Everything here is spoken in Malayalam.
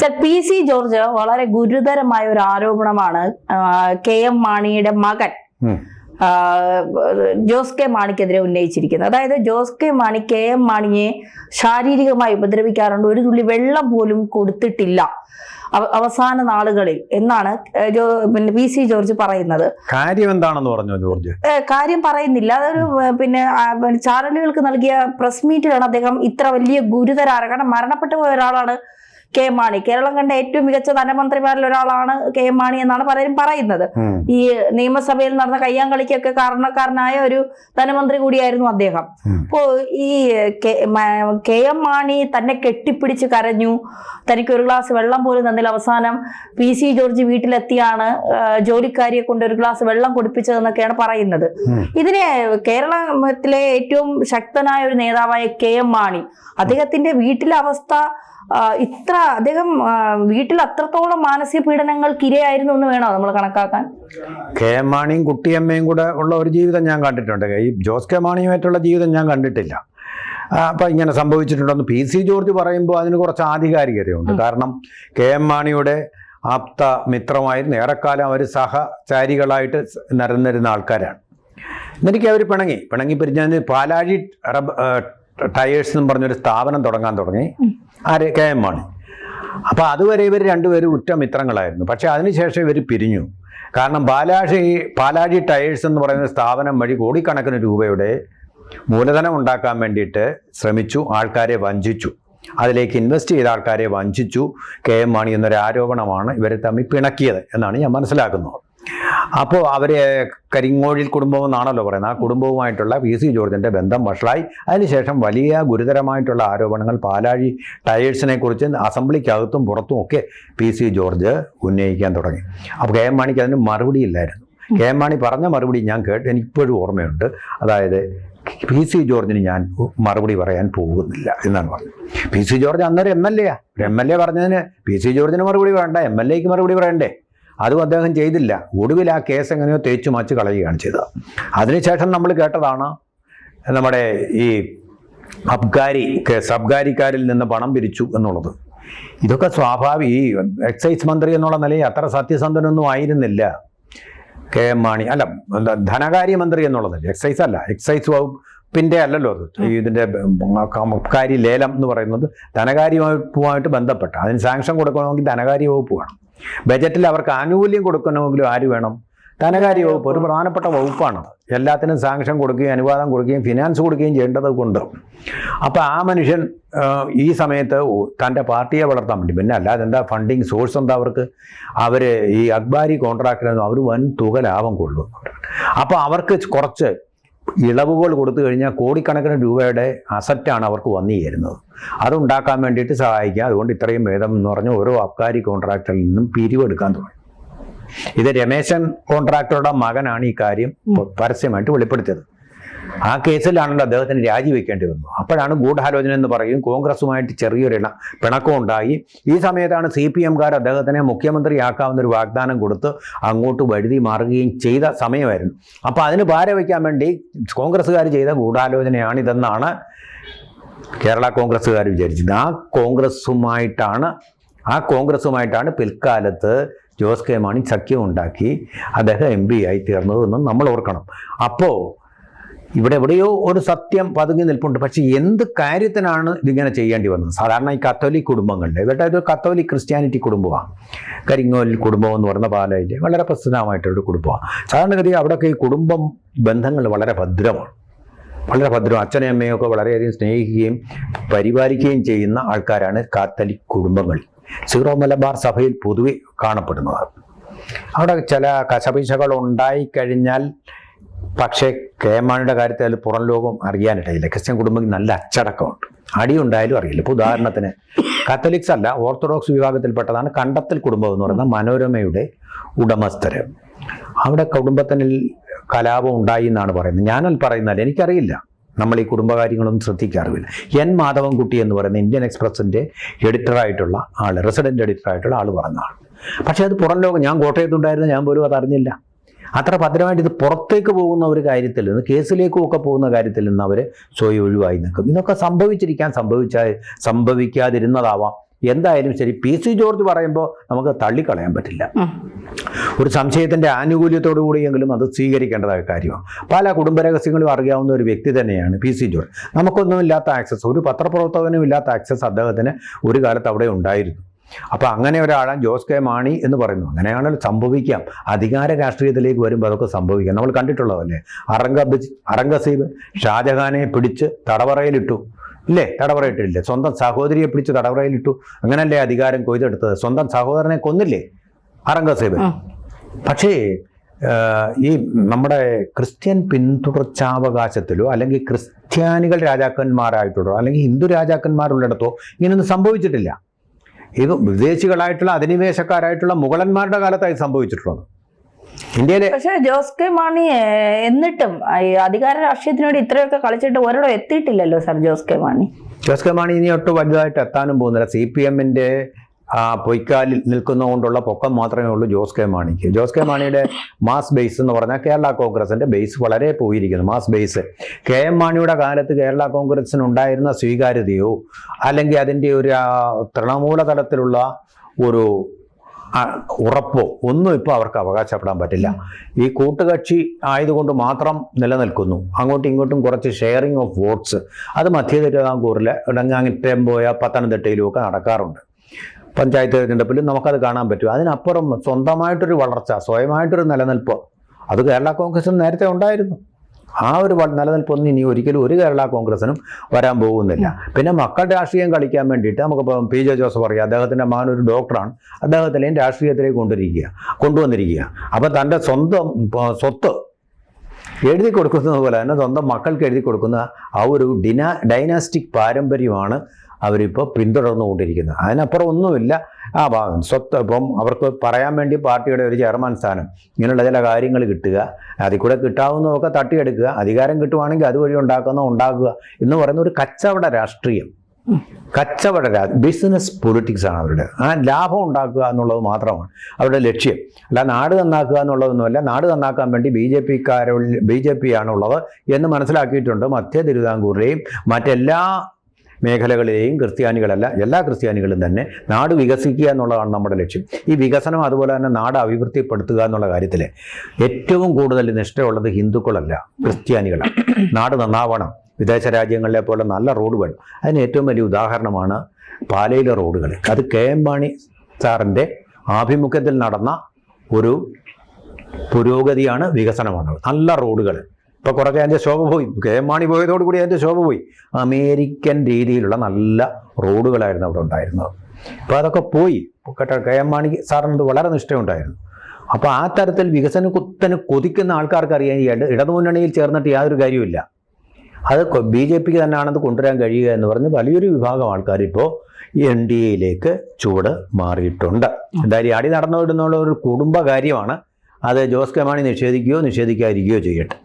സർ പി സി ജോർജ് വളരെ ഗുരുതരമായ ഒരു ആരോപണമാണ് കെ എം മാണിയുടെ മകൻ ജോസ് കെ മാണിക്കെതിരെ ഉന്നയിച്ചിരിക്കുന്നത്. അതായത് Jose K Mani K M മാണിയെ ശാരീരികമായി ഉപദ്രവിക്കാറുണ്ട്. ഒരു തുള്ളി വെള്ളം പോലും കൊടുത്തിട്ടില്ല അവസാന നാളുകളിൽ എന്നാണ് പിന്നെ വി സി ജോർജ് പറയുന്നത്. കാര്യം എന്താണെന്ന് പറഞ്ഞു ജോർജ്? കാര്യം പറയുന്നില്ല. അതൊരു പിന്നെ ചാനലുകൾക്ക് നൽകിയ പ്രസ് മീറ്റിലാണ് അദ്ദേഹം ഇത്ര വലിയ ഗുരുതര ആരോപണം. കാരണം മരണപ്പെട്ടു പോയ ഒരാളാണ് കെ എം മാണി. കേരളം കണ്ട ഏറ്റവും മികച്ച ധനമന്ത്രിമാരിൽ ഒരാളാണ് കെ എം മാണി എന്നാണ് പലരും പറയുന്നത്. ഈ നിയമസഭയിൽ നടന്ന കയ്യാങ്കളിക്കൊക്കെ കാരണക്കാരനായ ഒരു ധനമന്ത്രി കൂടിയായിരുന്നു അദ്ദേഹം. അപ്പോ ഈ കെ എം മാണി തന്നെ കെട്ടിപ്പിടിച്ച് കരഞ്ഞു. തനിക്ക് ഒരു ഗ്ലാസ് വെള്ളം പോലും തന്നിൽ അവസാനം പി സി ജോർജ് വീട്ടിലെത്തിയാണ് ജോലിക്കാരിയെ കൊണ്ട് ഒരു ഗ്ലാസ് വെള്ളം കുടിപ്പിച്ചതെന്നൊക്കെയാണ് പറയുന്നത്. ഇതിനെ കേരളത്തിലെ ഏറ്റവും ശക്തനായ ഒരു നേതാവായ കെ എം മാണി അദ്ദേഹത്തിന്റെ വീട്ടിലെ അവസ്ഥ ഇത്ര അദ്ദേഹം വീട്ടിൽ അത്രത്തോളം മാനസിക പീഡനങ്ങൾക്ക് ഇരയായിരുന്നു എന്ന് വേണോ നമ്മൾ കണക്കാക്കാൻ? കെ മാണിയും കുട്ടിയമ്മയും കൂടെ ഉള്ള ഒരു ജീവിതം ഞാൻ കണ്ടിട്ടുണ്ട്. ഈ ജോസ് കെ മാണിയുമായിട്ടുള്ള ജീവിതം ഞാൻ കണ്ടിട്ടില്ല. അപ്പം ഇങ്ങനെ സംഭവിച്ചിട്ടുണ്ടെന്ന് പി സി ജോർജ് പറയുമ്പോൾ അതിന് കുറച്ച് ആധികാരികതയുണ്ട്. കാരണം കെ എം മാണിയുടെ ആപ്ത മിത്രമായിരുന്നു. ഏറെക്കാലം അവർ സഹചാരികളായിട്ട് നിരന്നിരുന്ന ആൾക്കാരാണ്. എന്നിട്ട് അവർ പിണങ്ങി. പിണങ്ങി പിരിഞ്ഞതിന് പാലാഴി ടയേഴ്സ് എന്നും പറഞ്ഞൊരു സ്ഥാപനം തുടങ്ങാൻ തുടങ്ങി. ആര്? കെ എം മാണി അപ്പോൾ അതുവരെ ഇവർ രണ്ടുപേരും ഉറ്റ മിത്രങ്ങളായിരുന്നു. പക്ഷേ അതിനുശേഷം ഇവർ പിരിഞ്ഞു. കാരണം ബാലാഷി പാലാഴി ടയേഴ്സ് എന്ന് പറയുന്ന സ്ഥാപനം വഴി കോടിക്കണക്കിന് രൂപയുടെ മൂലധനം ഉണ്ടാക്കാൻ വേണ്ടിയിട്ട് ശ്രമിച്ചു ആൾക്കാരെ വഞ്ചിച്ചു. അതിലേക്ക് ഇൻവെസ്റ്റ് ചെയ്ത ആൾക്കാരെ വഞ്ചിച്ചു. കെ എം മാണി എന്നൊരു ആരോപണമാണ് ഇവരെ തമ്മിൽ പിണക്കിയത് എന്നാണ് ഞാൻ മനസ്സിലാക്കുന്നത്. അപ്പോൾ അവരെ കരിങ്ങോഴിൽ കുടുംബം എന്നാണല്ലോ പറയുന്നത്. ആ കുടുംബവുമായിട്ടുള്ള പി സി ജോർജിന്റെ ബന്ധം വഷളായി. അതിനുശേഷം വലിയ ഗുരുതരമായിട്ടുള്ള ആരോപണങ്ങൾ പാലാഴി ടയേഴ്സിനെ കുറിച്ച് അസംബ്ലിക്കകത്തും പുറത്തും ഒക്കെ പി സി ജോർജ് ഉന്നയിക്കാൻ തുടങ്ങി. അപ്പോൾ കെ എം മാണിക്ക് അതിന് മറുപടി ഇല്ലായിരുന്നു. കെ എം മാണി പറഞ്ഞ മറുപടി ഞാൻ കേട്ട് എനിക്കിപ്പോഴും ഓർമ്മയുണ്ട്. അതായത് പി സി ജോർജിന് ഞാൻ മറുപടി പറയാൻ പോകുന്നില്ല എന്നാണ് പറഞ്ഞത്. പി സി ജോർജ് അന്നൊരു M L A M L A പറഞ്ഞതിന് പി സി ജോർജിന് മറുപടി വേണ്ട എം എൽ എക്ക് മറുപടി പറയണ്ടേ? അതും അദ്ദേഹം ചെയ്തില്ല. ഒടുവിൽ ആ കേസ് എങ്ങനെയോ തേച്ചു മാച്ച് കളയുകയാണ് ചെയ്തത്. അതിനുശേഷം നമ്മൾ കേട്ടതാണ് നമ്മുടെ ഈ അബ്ഗാരി കേസ് അബ്കാരിക്കാരിൽ നിന്ന് പണം പിരിച്ചു എന്നുള്ളത്. ഇതൊക്കെ സ്വാഭാവിക ഈ എക്സൈസ് മന്ത്രി എന്നുള്ള നിലയിൽ അത്ര സത്യസന്ധനൊന്നും ആയിരുന്നില്ല. കെ എം മാണി അല്ല ധനകാര്യ ധനകാര്യമന്ത്രി എന്നുള്ളത് എക്സൈസ് അല്ല എക്സൈസ് വകുപ്പിന്റെ അല്ലല്ലോ അത്. ഇതിന്റെ അബ്കാരി ലേലം എന്ന് പറയുന്നത് ധനകാര്യ വകുപ്പുമായിട്ട് ബന്ധപ്പെട്ട അതിന് സാങ്ഷൻ കൊടുക്കണമെങ്കിൽ ധനകാര്യ വകുപ്പ് വേണം. ബജറ്റിൽ അവർക്ക് ആനുകൂല്യം കൊടുക്കണമെങ്കിലും ആര് വേണം? ധനകാര്യ വകുപ്പ് ഒരു പ്രധാനപ്പെട്ട വകുപ്പാണ്. എല്ലാത്തിനും സാങ്ഷൻ കൊടുക്കുകയും അനുവാദം കൊടുക്കുകയും ഫിനാൻസ് കൊടുക്കുകയും ചെയ്യേണ്ടത് കൊണ്ട്. അപ്പോൾ ആ മനുഷ്യൻ ഈ സമയത്ത് തന്റെ പാർട്ടിയെ വളർത്താൻ വേണ്ടി പിന്നെ അല്ലാതെ എന്താ ഫണ്ടിങ് സോഴ്സ് എന്താ അവർക്ക്? അവർ ഈ അക്ബാരി കോൺട്രാക്റ്റിലൊന്നും അവർ വൻ തുക ലാഭം കൊള്ളും. അപ്പോൾ അവർക്ക് കുറച്ച് ഇളവുകൾ കൊടുത്തു കഴിഞ്ഞാൽ കോടിക്കണക്കിന് രൂപയുടെ അസറ്റാണ് അവർക്ക് വന്നു ചേരുന്നത് അതുണ്ടാക്കാൻ വേണ്ടിയിട്ട് സഹായിക്കുക. അതുകൊണ്ട് ഇത്രയും ഭേദം എന്ന് പറഞ്ഞ് ഓരോ അബ്കാരി കോൺട്രാക്ടറിൽ നിന്നും പിരിവെടുക്കാൻ തുടങ്ങി. ഇത് രമേശൻ കോൺട്രാക്ടറുടെ മകനാണ് ഈ കാര്യം പരസ്യമായിട്ട് വെളിപ്പെടുത്തിയത്. ആ കേസിലാണല്ലോ അദ്ദേഹത്തിന് രാജിവെക്കേണ്ടി വന്നു. അപ്പോഴാണ് ഗൂഢാലോചന എന്ന് പറയും കോൺഗ്രസുമായിട്ട് ചെറിയൊരു ഇണ പിണക്കം ഉണ്ടായി ഈ സമയത്താണ് സി പി എംകാർ അദ്ദേഹത്തിനെ മുഖ്യമന്ത്രിയാക്കാവുന്നൊരു വാഗ്ദാനം കൊടുത്ത് അങ്ങോട്ട് വഴുതി മാറുകയും ചെയ്ത സമയമായിരുന്നു. അപ്പോൾ അതിന് പാര വയ്ക്കാൻ വേണ്ടി കോൺഗ്രസ്സുകാർ ചെയ്ത ഗൂഢാലോചനയാണിതെന്നാണ് കേരള കോൺഗ്രസ്സുകാർ വിചാരിച്ചത് ആ കോൺഗ്രസ്സുമായിട്ടാണ് ആ കോൺഗ്രസ്സുമായിട്ടാണ് പിൽക്കാലത്ത് ജോസ് കെ മാണി സഖ്യം ഉണ്ടാക്കി അദ്ദേഹം എം പി ആയി തീർന്നതെന്നും നമ്മൾ ഓർക്കണം. അപ്പോൾ ഇവിടെ എവിടെയോ ഒരു സത്യം പതുങ്ങി നിൽപ്പുണ്ട്. പക്ഷെ എന്ത് കാര്യത്തിനാണ് ഇതിങ്ങനെ ചെയ്യേണ്ടി വന്നത്? സാധാരണ ഈ കത്തോലിക് കുടുംബങ്ങളുടെ ഇവരുടെ ഒരു കത്തോലിക് ക്രിസ്ത്യാനിറ്റി കുടുംബമാണ്. കരിങ്ങോൽ കുടുംബം എന്ന് പറഞ്ഞ പാലയിലെ വളരെ പ്രസിദ്ധമായിട്ടൊരു കുടുംബമാണ്. സാധാരണഗതി അവിടെയൊക്കെ ഈ കുടുംബം ബന്ധങ്ങൾ വളരെ ഭദ്രമാണ്. വളരെ ഭദ്രം. അച്ഛനെയും അമ്മയും ഒക്കെ വളരെയധികം സ്നേഹിക്കുകയും പരിപാലിക്കുകയും ചെയ്യുന്ന ആൾക്കാരാണ് കാത്തലിക് കുടുംബങ്ങൾ. സീറോ മലബാർ സഭയിൽ പൊതുവെ കാണപ്പെടുന്നത്. അവിടെ ചില കശപിശകൾ ഉണ്ടായിക്കഴിഞ്ഞാൽ പക്ഷേ കെ എം മാണിയുടെ കാര്യത്തിൽ അതിൽ പുറം ലോകം അറിയാനിടയില്ല. ക്രിസ്ത്യൻ കുടുംബം നല്ല അച്ചടക്കമുണ്ട്. അടിയുണ്ടായാലും അറിയില്ല. ഇപ്പോൾ ഉദാഹരണത്തിന് കത്തലിക്സ് അല്ല ഓർത്തഡോക്സ് വിഭാഗത്തിൽപ്പെട്ടതാണ് കണ്ടത്തൽ കുടുംബം എന്ന് പറയുന്ന മനോരമയുടെ ഉടമസ്ഥര്. അവിടെ കുടുംബത്തിൽ കലാപം ഉണ്ടായി എന്നാണ് പറയുന്നത്. ഞാനത് പറയുന്നത് എനിക്കറിയില്ല. നമ്മൾ ഈ കുടുംബകാര്യങ്ങളൊന്നും ശ്രദ്ധിക്കാറുമില്ല. എൻ മാധവൻകുട്ടി എന്ന് പറയുന്ന ഇന്ത്യൻ എക്സ്പ്രസിന്റെ എഡിറ്ററായിട്ടുള്ള ആൾ റെസിഡന്റ് എഡിറ്ററായിട്ടുള്ള ആൾ പറഞ്ഞതാണ് പക്ഷേ അത് പുറം ലോകം ഞാൻ കോട്ടയത്തുണ്ടായിരുന്നു ഞാൻ പോലും അത് അറിഞ്ഞില്ല അത്ര ഭദ്രമായിട്ട് ഇത് പുറത്തേക്ക് പോകുന്ന ഒരു കാര്യത്തിൽ നിന്ന് കേസിലേക്കും ഒക്കെ പോകുന്ന കാര്യത്തിൽ നിന്ന് അവർ സ്വയം ഒഴിവായി നിൽക്കും. ഇതൊക്കെ സംഭവിച്ചിരിക്കാൻ സംഭവിച്ച സംഭവിക്കാതിരുന്നതാവാം. എന്തായാലും ശരി പി സി ജോർജ് പറയുമ്പോൾ നമുക്ക് തള്ളിക്കളയാൻ പറ്റില്ല. ഒരു സംശയത്തിന്റെ ആനുകൂല്യത്തോടു കൂടിയെങ്കിലും അത് സ്വീകരിക്കേണ്ടതായ കാര്യമാണ്. പല കുടുംബരഹസ്യങ്ങളും അറിയാവുന്ന ഒരു വ്യക്തി തന്നെയാണ് പി സി ജോർജ്. നമുക്കൊന്നും ഇല്ലാത്ത ആക്സസ് ഒരു പത്രപ്രവർത്തകനും ഇല്ലാത്ത ആക്സസ് അദ്ദേഹത്തിന് ഒരു കാലത്ത് അവിടെ ഉണ്ടായിരുന്നു. അപ്പോൾ അങ്ങനെ ഒരാളാണ് ജോസ് കെ മാണി എന്ന് പറയുന്നു. അങ്ങനെയാണല്ലോ സംഭവിക്കാം. അധികാര രാഷ്ട്രീയത്തിലേക്ക് വരുമ്പോൾ അതൊക്കെ സംഭവിക്കാം. നമ്മൾ കണ്ടിട്ടുള്ളതല്ലേ? അറംഗബിജ് അറംഗസീബ് ഷാജഹാനെ പിടിച്ച് തടവറയിലിട്ടു. ഇല്ലേ? തടവറയിട്ടില്ലേ? സ്വന്തം സഹോദരിയെ പിടിച്ച് തടവറയിലിട്ടു. അങ്ങനല്ലേ അധികാരം കൊയ്തെടുത്തത്? സ്വന്തം സഹോദരനെ കൊന്നില്ലേ അറംഗസീബ്? പക്ഷേ ഈ നമ്മുടെ ക്രിസ്ത്യൻ പിന്തുടർച്ചാവകാശത്തിലോ അല്ലെങ്കിൽ ക്രിസ്ത്യാനികൾ രാജാക്കന്മാരായിട്ടുള്ളോ അല്ലെങ്കിൽ ഹിന്ദു രാജാക്കന്മാരുള്ളിടത്തോ ഇങ്ങനെയൊന്നും സംഭവിച്ചിട്ടില്ല. ഇത് വിദേശികളായിട്ടുള്ള അധിനിവേശക്കാരായിട്ടുള്ള മുഗളന്മാരുടെ കാലത്തായി സംഭവിച്ചിട്ടുള്ളത്. ഇന്ത്യയിലെ പക്ഷെ ജോസ് കെ മാണി എന്നിട്ടും അധികാര രാഷ്ട്രീയത്തിന് വേണ്ടി ഇത്രയൊക്കെ കളിച്ചിട്ട് ഒരിടം എത്തിയിട്ടില്ലല്ലോ sir Jose K Mani. Jose K Mani ഇനി ഒട്ടും വലുതായിട്ട് എത്താനും പോകുന്നില്ല. സി പി എമ്മിന്റെ ആ പൊയ്ക്കാലിൽ നിൽക്കുന്നതുകൊണ്ടുള്ള പൊക്കം മാത്രമേ ഉള്ളൂ ജോസ് കെ മാണിക്ക്. ജോസ് കെ മാണിയുടെ മാസ് ബേസ് എന്ന് പറഞ്ഞാൽ കേരള കോൺഗ്രസിന്റെ ബേസ് വളരെ പോയിരിക്കുന്നു മാസ് ബേസ്. കെ എം മാണിയുടെ കാലത്ത് കേരള കോൺഗ്രസിന് ഉണ്ടായിരുന്ന സ്വീകാര്യതയോ അല്ലെങ്കിൽ അതിന്റെ ഒരു തൃണമൂല തലത്തിലുള്ള ഒരു ഉറപ്പോ ഒന്നും ഇപ്പോൾ അവർക്ക് അവകാശപ്പെടാൻ പറ്റില്ല. ഈ കൂട്ടുകക്ഷി ആയതുകൊണ്ട് മാത്രം നിലനിൽക്കുന്നു. അങ്ങോട്ടും ഇങ്ങോട്ടും കുറച്ച് ഷെയറിങ് ഓഫ് വോട്ട്സ് അത് മധ്യ തിരുവിതാംകൂറിൽ ഇടങ്ങാങ്ങറ്റം പോയ പത്തനംതിട്ടയിലും ഒക്കെ നടക്കാറുണ്ട്. പഞ്ചായത്ത് തിരഞ്ഞെടുപ്പിലും നമുക്കത് കാണാൻ പറ്റും. അതിനപ്പുറം സ്വന്തമായിട്ടൊരു വളർച്ച സ്വയമായിട്ടൊരു നിലനിൽപ്പ് അത് കേരള കോൺഗ്രസിന് നേരത്തെ ഉണ്ടായിരുന്നു. ആ ഒരു നിലനിൽപ്പൊന്നും ഇനി ഒരിക്കലും ഒരു കേരള കോൺഗ്രസിനും വരാൻ പോകുന്നില്ല. പിന്നെ മക്കളുടെ രാഷ്ട്രീയം കളിക്കാൻ വേണ്ടിയിട്ട് നമുക്കിപ്പം പി ജെ ജോസഫ് അറിയാം. അദ്ദേഹത്തിന്റെ മകൻ ഒരു ഡോക്ടറാണ്. അദ്ദേഹത്തിനെയും രാഷ്ട്രീയത്തിലേക്ക് കൊണ്ടിരിക്കുക കൊണ്ടുവന്നിരിക്കുക അപ്പം തന്റെ സ്വന്തം സ്വത്ത് എഴുതി കൊടുക്കുന്നത് പോലെ തന്നെ സ്വന്തം മക്കൾക്ക് എഴുതി കൊടുക്കുന്ന ആ ഒരു ഡിനാ ഡൈനാസ്റ്റിക് പാരമ്പര്യമാണ് അവരിപ്പോൾ പിന്തുടർന്നുകൊണ്ടിരിക്കുന്നത് അതിനപ്പുറം ഒന്നുമില്ല. ആ സ്വത്ത് ഇപ്പം അവർക്ക് പറയാൻ വേണ്ടി പാർട്ടിയുടെ ഒരു ചെയർമാൻ സ്ഥാനം ഇങ്ങനെയുള്ള ചില കാര്യങ്ങൾ കിട്ടുക അതിൽ കൂടെ കിട്ടാവുന്നതൊക്കെ തട്ടിയെടുക്കുക അധികാരം കിട്ടുവാണെങ്കിൽ അതുവഴി ഉണ്ടാക്കുന്ന ഉണ്ടാക്കുക എന്ന് പറയുന്ന ഒരു കച്ചവട രാഷ്ട്രീയം. കച്ചവട ബിസിനസ് പൊളിറ്റിക്സ് ആണ് അവരുടെ. ആ ലാഭം ഉണ്ടാക്കുക എന്നുള്ളത് മാത്രമാണ് അവരുടെ ലക്ഷ്യം. അല്ല നാട് നന്നാക്കുക എന്നുള്ളതൊന്നുമല്ല നാട് നന്നാക്കാൻ വേണ്ടി ബി ജെ പിക്കാരോ ബി ജെ പി ആണുള്ളത് എന്ന് മനസ്സിലാക്കിയിട്ടുണ്ട് മധ്യ തിരുവിതാംകൂറിലെയും മറ്റെല്ലാ മേഖലകളിലെയും ക്രിസ്ത്യാനികളല്ല എല്ലാ ക്രിസ്ത്യാനികളും തന്നെ നാട് വികസിക്കുക എന്നുള്ളതാണ് നമ്മുടെ ലക്ഷ്യം. ഈ വികസനം അതുപോലെ തന്നെ നാട് അഭിവൃദ്ധിപ്പെടുത്തുക എന്നുള്ള കാര്യത്തിൽ ഏറ്റവും കൂടുതൽ നിഷ്ഠയുള്ളത് ഹിന്ദുക്കളല്ല ക്രിസ്ത്യാനികളാണ് നാട് നന്നാവണം. വിദേശ രാജ്യങ്ങളിലെ പോലെ നല്ല റോഡ് വേണം. അതിന് ഏറ്റവും വലിയ ഉദാഹരണമാണ് പാലയിലെ റോഡുകൾ അത് കെ എം മാണി സാറിന്റെ ആഭിമുഖ്യത്തിൽ നടന്ന ഒരു പുരോഗതിയാണ് വികസനമാണ് നല്ല റോഡുകൾ ഇപ്പോൾ കുറച്ച് അതിന്റെ ശോഭ പോയി. കെ എം മാണി പോയതോടുകൂടി അതിന്റെ ശോഭ പോയി. അമേരിക്കൻ രീതിയിലുള്ള നല്ല റോഡുകളായിരുന്നു അവിടെ ഉണ്ടായിരുന്നത്. അപ്പോൾ അതൊക്കെ പോയി. കേട്ടോ കെ എം മാണി സാറിനത് വളരെ നിഷ്ഠയുണ്ടായിരുന്നു. അപ്പോൾ ആ തരത്തിൽ വികസന കുത്തന് കൊതിക്കുന്ന ആൾക്കാർക്ക് അറിയാൻ ഇട ഇടതുമുന്നണിയിൽ ചേർന്നിട്ട് യാതൊരു കാര്യമില്ല അത് ബി ജെ പിക്ക് തന്നെയാണത് കൊണ്ടുവരാൻ കഴിയുക എന്ന് പറഞ്ഞ് വലിയൊരു വിഭാഗം ആൾക്കാർ ഇപ്പോൾ എൻ ഡി എയിലേക്ക് ചുവട് മാറിയിട്ടുണ്ട്. എന്തായാലും അടി നടന്നു വിടുന്നുള്ള ഒരു കുടുംബ കാര്യമാണ് അത് ജോസ് കെ മാണി നിഷേധിക്കുകയോ നിഷേധിക്കാതിരിക്കുകയോ ചെയ്യട്ടെ.